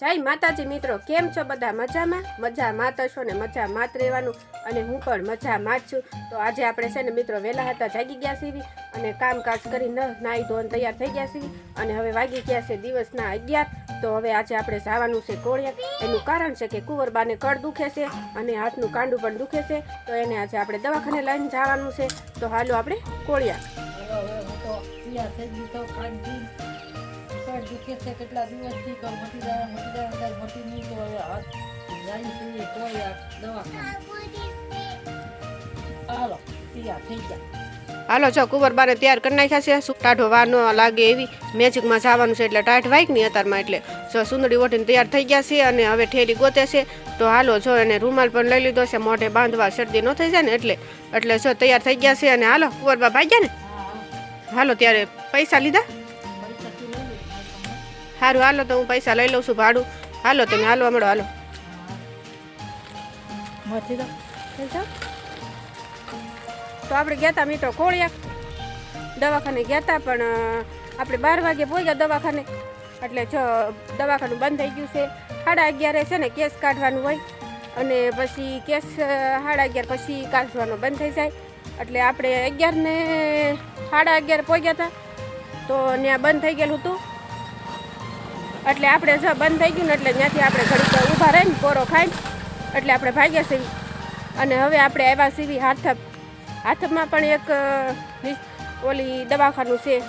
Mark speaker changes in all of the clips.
Speaker 1: જય માતાજી મિત્રો, કેમ છો બધા મજામાં? મજા માત છો ને મજા માત રહેવાનું અને હું પણ મજા માત છું. તો આજે આપણે છે ને મિત્રો વહેલા હતા, જાગી ગયા સીવી અને કામકાજ કરી ન નાહી ધોન તૈયાર થઈ ગયા સીવી અને હવે વાગી ગયા છે દિવસના અગિયાર. તો હવે આજે આપણે જવાનું છે કોળિયા એનું કારણ છે કે કુંવરબાને કળ દુખે છે અને હાથનું કાંડું પણ દુખે છે. તો એને આજે આપણે દવાખાને લઈને જવાનું છે. તો હાલો આપણે કોળિયા
Speaker 2: પેટ દુખે છે કેટલા દિવસથી તો મટી જાય મટી જાય મટી નહીં તો હવે હાથ જાય છે તોય દવાખાને. હાલો તૈયાર થઈ ગયા.
Speaker 1: હાલો જો કુંવરબાને તૈયાર કરી નાખ્યા છે. ટાઢો વાર ન લાગે એવી મેજિકમાં જવાનું છે એટલે ટાઢ વાઈક નહીં અત્યારમાં એટલે જો સુંદરી ઓઢીને તૈયાર થઈ ગયા છે અને હવે ઠેરી ગોતે છે. તો હાલો જો એને રૂમાલ પણ લઈ લીધો છે. મોઢે બાંધવા શરદી ન થઈ જાય ને એટલે એટલે જો તૈયાર થઈ ગયા છે. અને હાલો કુંવરબા ભાગ્યા ને? હાલો ત્યારે પૈસા લીધા? સારું હાલો તો હું પૈસા લઈ લઉં છું ભાડું. હાલો, તમે હાલો, હમણાં હાલો.
Speaker 2: તો
Speaker 1: આપણે ગયા હતા મિત્રો કોળિયા. દવાખાને ગયા હતા પણ આપણે બાર વાગે પહોંચ્યા દવાખાને. એટલે જો દવાખાનું બંધ થઈ ગયું છે. સાડા અગિયારે છે ને કેસ કાઢવાનું હોય. અને પછી કેસ સાડા અગિયાર પછી કાઢવાનો બંધ થઈ જાય. એટલે આપણે અગિયારને, સાડા અગિયાર પહોંચ્યા હતા તો ત્યાં બંધ થઈ ગયેલું હતું. એટલે આપણે જો બંધ થઈ ગયું ને એટલે ત્યાંથી આપણે ઘડીક ઊભા રહીને પોરો ખાઈને એટલે આપણે ભાગ્યા સીવી. અને હવે આપણે આવ્યા સીવી હાથપ. હાથપમાં પણ એક ઓલી દવાખાનું છે.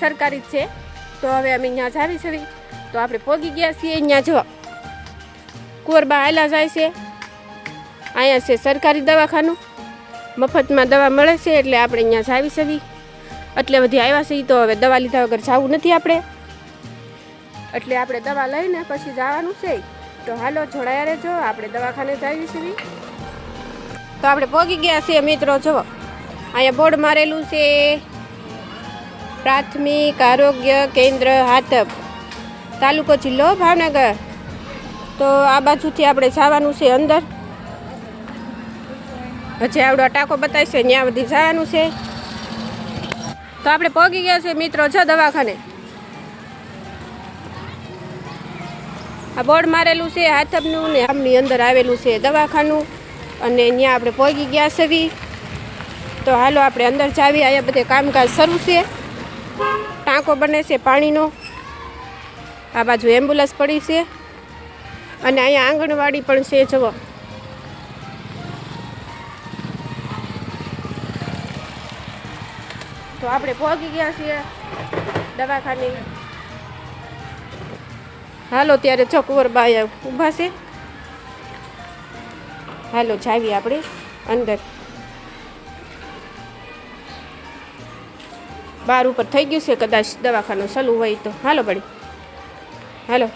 Speaker 1: સરકારી જ છે. તો હવે અમે અહીંયા જાવી છીએ તો આપણે પોગી ગયા છીએ અહીંયા જો. કોરબા આયલા જાય છે. અહીંયા છે સરકારી દવાખાનું. મફતમાં દવા મળે છે એટલે આપણે અહીંયા જાવી છે એટલે બધી આવ્યા છે તો હવે દવા લીધા વગર જવું નથી આપણે. એટલે આપણે દવા લઈને પછી જવાનું છે. તો હાલો, જોડાયા રહેજો. આપણે દવાખાને જઈએ છીએ. તો આપણે પહોંચી ગયા છીએ મિત્રો, જુઓ. અહીંયા બોર્ડ મારેલું છે. પ્રાથમિક આરોગ્ય કેન્દ્ર હાથપ, તાલુકો જિલ્લો ભાવનગર. તો આ બાજુથી આપણે જવાનું છે અંદર. પછી આવડો ટાંકો બતાવશે ત્યાં બધી જવાનું છે. તો આપણે પહોંચી ગયા છે મિત્રો છો દવાખાને. આ બોર્ડ મારેલું છે હાથબનું ને આમની અંદર આવેલું છે દવાખાનું. અને ત્યાં આપણે પહોંચી ગયા સવી તો હાલો આપણે અંદર જાવી, અહીંયા બધે કામકાજ શરૂ છે. ટાંકો બને છે પાણીનો. આ બાજુ એમ્બ્યુલન્સ પડી છે. અને અહીંયા આંગણવાડી પણ છે જવો તો આપણે પહોંચી ગયા છીએ દવાખાને. હાલો, ત્યારે ચોકવરબા અહીંયા ઊભા છે? હાલો, જાવી આપણે અંદર. બાર ઉપર થઈ ગયું છે, કદાચ દવાખાનું ચાલુ હોય તો. હાલો બળી હાલો.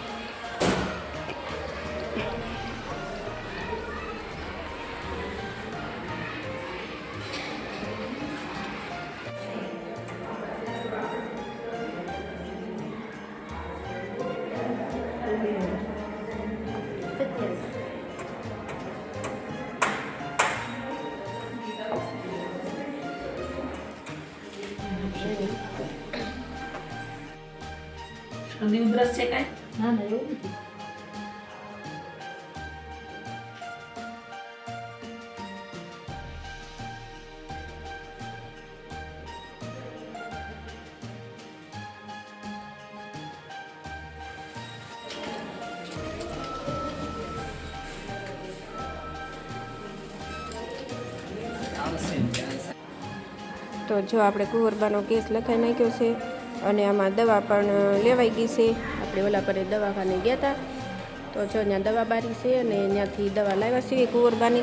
Speaker 3: શરદી ઉધરસ છે કાંઈ
Speaker 2: ના ના એવું નથી
Speaker 1: તો જો આપણે કુંવરબાનો કેસ લખાઈ નાખ્યો છે અને આમાં દવા પણ લેવાઈ ગઈ છે. આપણે ઓલા પર દવાખાને ગયા હતા તો જો ત્યાં દવા બારી છે અને ત્યાંથી દવા લાવ્યા છીએ કુંવરબાની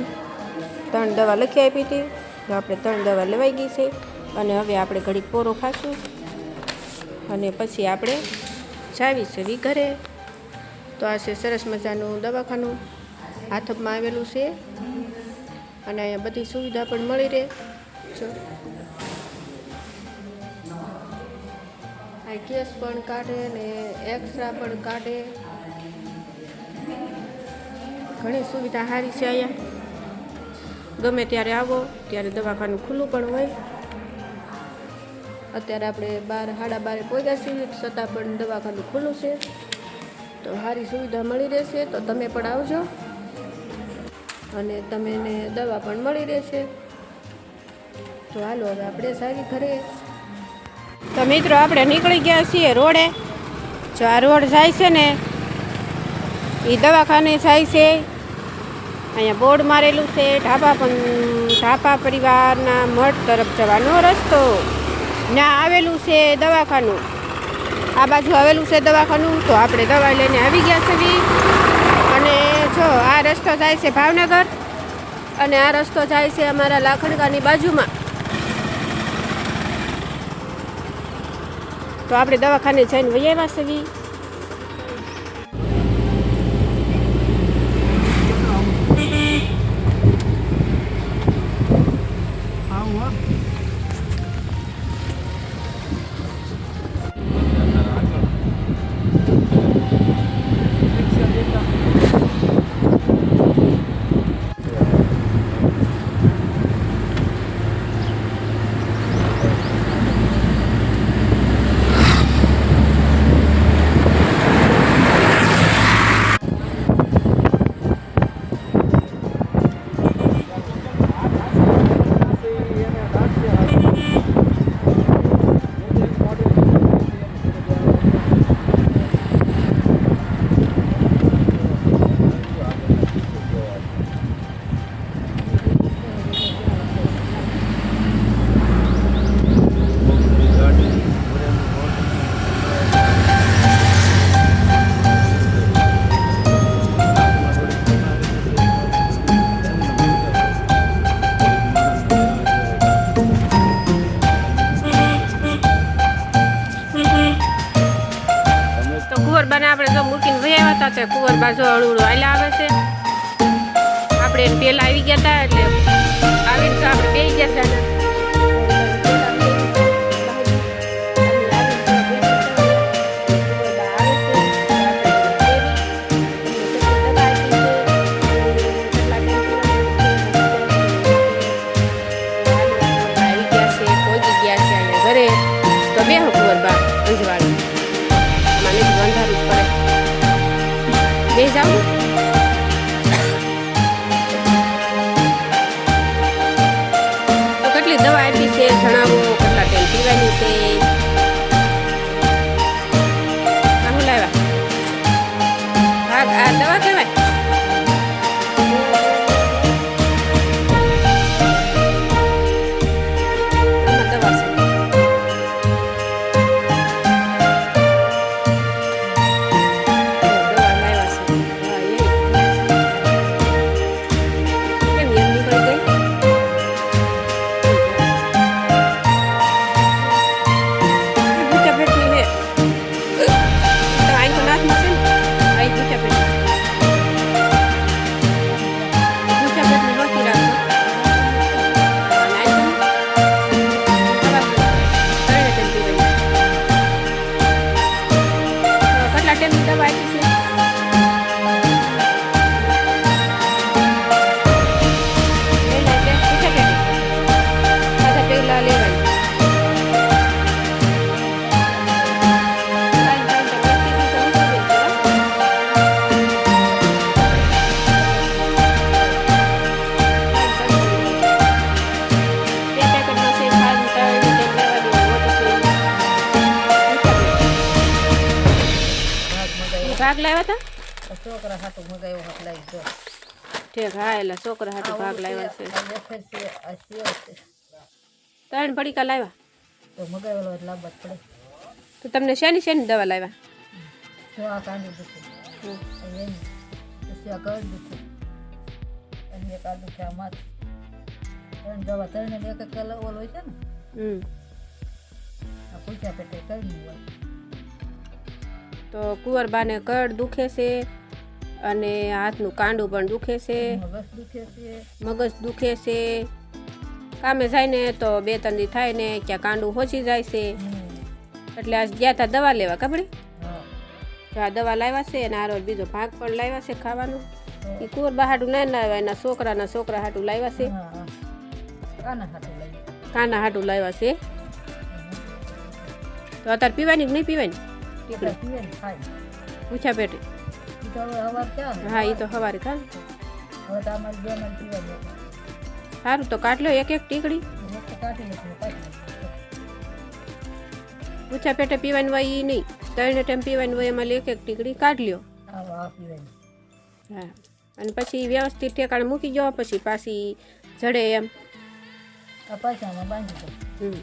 Speaker 1: ત્રણ દવા લખી આપી હતી. તો આપણે ત્રણ દવા લેવાઈ ગઈ છે. અને હવે આપણે ઘડીક પોરો ખાશું. અને પછી આપણે જાવી છે ઘરે. તો આ છે સરસ મજાનું દવાખાનું. હાથમાં આવેલું છે. અને અહીંયા બધી સુવિધા પણ મળી રહે. જો. આ કેસ પણ કાઢે ને એક્સરા પણ કાઢે. ઘણી સુવિધા સારી છે અહીંયા. ગમે ત્યારે આવો, ત્યારે દવાખાનું ખુલ્લું પણ હોય. અત્યારે આપણે બાર, સાડા બારે પહોંચ્યા છીએ, છતાં પણ દવાખાનું ખુલ્લું છે. તો સારી સુવિધા મળી રહેશે, તો તમે પણ આવજો. અને તમને દવા પણ મળી રહેશે. તો હાલો, હવે આપણે સારી ઘરે તો મિત્રો, આપણે નીકળી ગયા છીએ રોડે. જો આ રોડ જાય છે ને એ દવાખાને જાય છે. અહીંયા બોર્ડ મારેલું છે. ઢાબા પણ ઢાપા પરિવારના મઠ તરફ જવાનો રસ્તો. ના આવેલું છે દવાખાનું. આ બાજુ આવેલું છે દવાખાનું. તો આપણે દવા લઈને આવી ગયા છીએ. અને જો, આ રસ્તો જાય છે ભાવનગર. અને આ રસ્તો જાય છે અમારા લાખણકાની બાજુમાં. તો આપણે દવાખાને જઈને વહી આવ્યા વહી આવ્યા બાજુ હળું હાલ્યા આવે છે. આપણે પહેલાં આવી ગયા હતા એટલે આવી તો આપણે બે ગયા હતા બે જાઓ. કેટલી દવા આપી છે જણાવો કેટલા ટાઈમ પીવાની છે? કેટલા ટાઈમની દવા
Speaker 2: ભાગ
Speaker 1: લાવ્યા હતા
Speaker 2: છોકરા હાટું મગાવ્યો હાથ લાવી જો.
Speaker 1: ઠીક હા એટલે છોકરા હાટુ ભાગ લાવ્યા છે. ત્રણ પડીકા લાવ્યા?
Speaker 2: તો મગાવેલો એટલે લાવવા જ પડે.
Speaker 1: તો તમને શેની શેની દવા લાવ્યા?
Speaker 2: જો આ કાંદું દુખે. પછી આ ગળ દુખે. અને એક આ દુખે આ માથું. ત્રણ દવા ત્રણ એક એક કલર ઓલ હોય છે ને?
Speaker 1: હમ.
Speaker 2: આ પૂછ્યા પેટે કરી હોય.
Speaker 1: તો કુંવરબાને કડ દુખે છે અને હાથનું કાંડું પણ દુખે છે.
Speaker 2: મગજ દુખે છે.
Speaker 1: કામે જાય ને તો બે ત્રણ દી થાય ને ક્યાં કાંડું હોચી જાય છે. એટલે આજ ગયા હતા દવા લેવા કપડી આ દવા લાવ્યા છે અને આરો બીજો ભાગ પણ લાવ્યા છે ખાવાનું. એ કુંવર બહાડું ના લાવ્યા એના છોકરાના છોકરા હાટું લાવ્યા છે.
Speaker 2: કાના હાટું
Speaker 1: લાવ્યા છે. તો અત્યારે પીવાની કે નહીં પીવાની?
Speaker 2: આપણે પીએ ને ખાય
Speaker 1: પૂછા પેટી
Speaker 2: ઈ તો હવે અવાર ક્યાં
Speaker 1: હા એ તો સવારે થાય
Speaker 2: હવે તો અમારી બેન જ પીવા દે.
Speaker 1: સારું તો કાઢ લો એક એક ટીકડી
Speaker 2: એક કાઢી
Speaker 1: પૂછા પેટે પીવાનું હોય એ નહીં ત્રણે ટાઈમ પીવાનું હોય એમાં એક એક ટીકડી કાઢ લ્યો. હા અને પછી વ્યવસ્થિત ઠેકાણે મૂકી જાઓ પછી પાછી જડે એમ
Speaker 2: બાંધી દો
Speaker 1: હમ